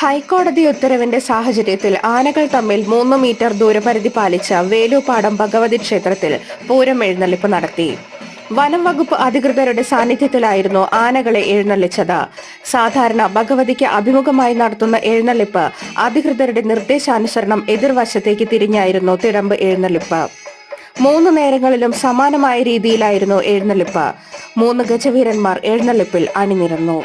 ഹൈക്കോടതി ഉത്തരവിന്റെ സാഹചര്യത്തിൽ ആനകൾ തമ്മിൽ മൂന്ന് മീറ്റർ ദൂരപരിധി പാലിച്ച വേലൂപ്പാടം ഭഗവതി ക്ഷേത്രത്തിൽ പൂരം എഴുന്നള്ളിപ്പ് നടത്തി. വനം വകുപ്പ് അധികൃതരുടെ സാന്നിധ്യത്തിലായിരുന്നു ആനകളെ എഴുന്നള്ളിച്ചത്. സാധാരണ ഭഗവതിക്ക് അഭിമുഖമായി നടത്തുന്ന എഴുന്നള്ളിപ്പ് അധികൃതരുടെ നിർദ്ദേശാനുസരണം എതിർവശത്തേക്ക് തിരിഞ്ഞായിരുന്നു തിടമ്പ് എഴുന്നള്ളിപ്പ്. മൂന്ന് നേരങ്ങളിലും സമാനമായ രീതിയിലായിരുന്നു എഴുന്നള്ളിപ്പ്. മൂന്ന് ഗജവീരന്മാർ എഴുന്നള്ളിപ്പിൽ അണിനിരന്നു.